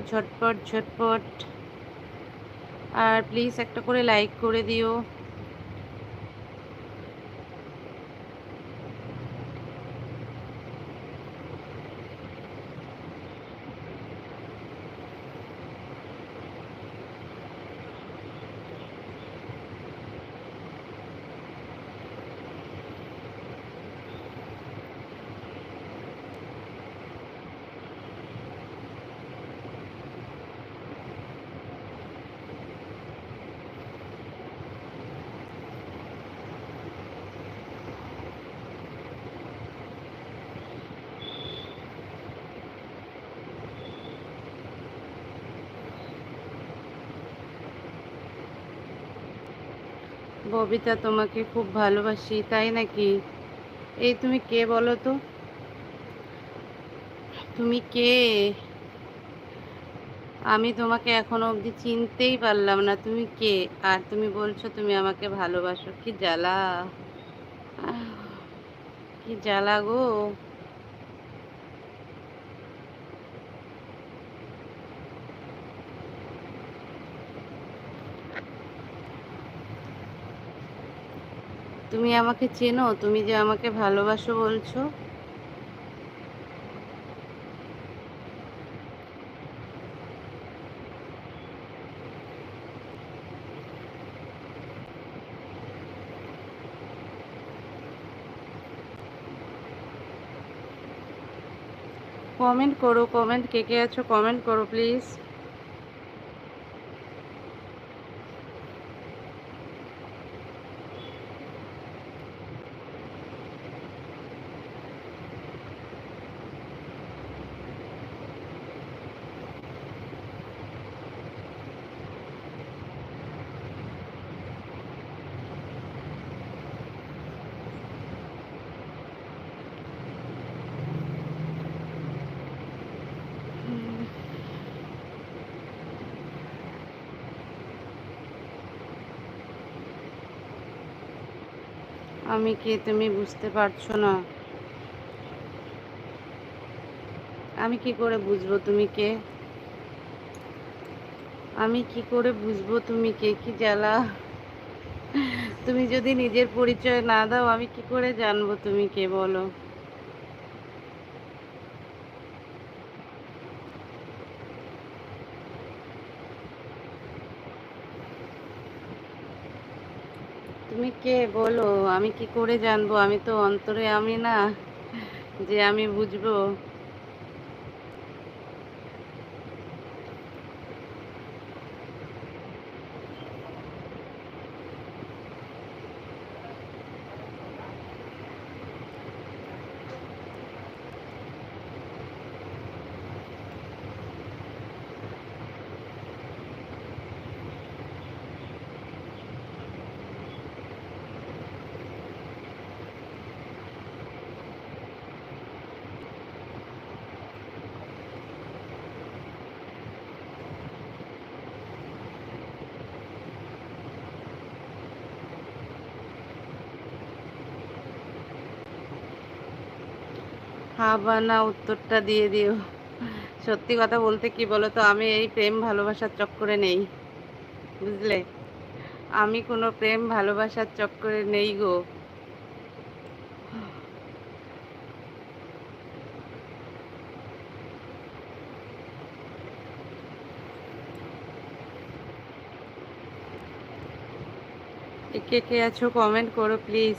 ঝটপট ঝটপট। আর প্লিজ একটা করে লাইক করে দিও। ববিতা, তোমাকে খুব ভালোবাসি, তাই নাকি? এই তুমি কে বলো তো? তুমি কে? আমি তোমাকে এখনও অবধি চিনতেই পারলাম না, তুমি কে? আর তুমি বলছো তুমি আমাকে ভালোবাসো, কি জ্বালা? কি জ্বালা গো? তুমি আমাকে চেনো, তুমি যে আমাকে ভালোবাসো বলছো। কমেন্ট করো কমেন্ট কে কে আছো কমেন্ট করো প্লিজ আমি কে তুমি বুঝতে পারছ না? আমি কি করে বুঝব তুমি কে? আমি কি করে বুঝব তুমি কে, কি জ্বালা? তুমি যদি নিজের পরিচয় না দাও, আমি কি করে জানব তুমি কে বলো? তুমি কে? বলো, আমি কি করে জানব? আমি তো অন্তরে আমি না যে আমি বুঝব। হ্যাঁ বা না উত্তরটা দিয়ে দিও। সত্যি কথা বলতে কি বলো তো আমি এই প্রেম ভালোবাসার চক্করে নেই, বুঝলে? আমি কোনো প্রেম ভালোবাসার চক্করে নেই গো। কে কে আছো কমেন্ট করো প্লিজ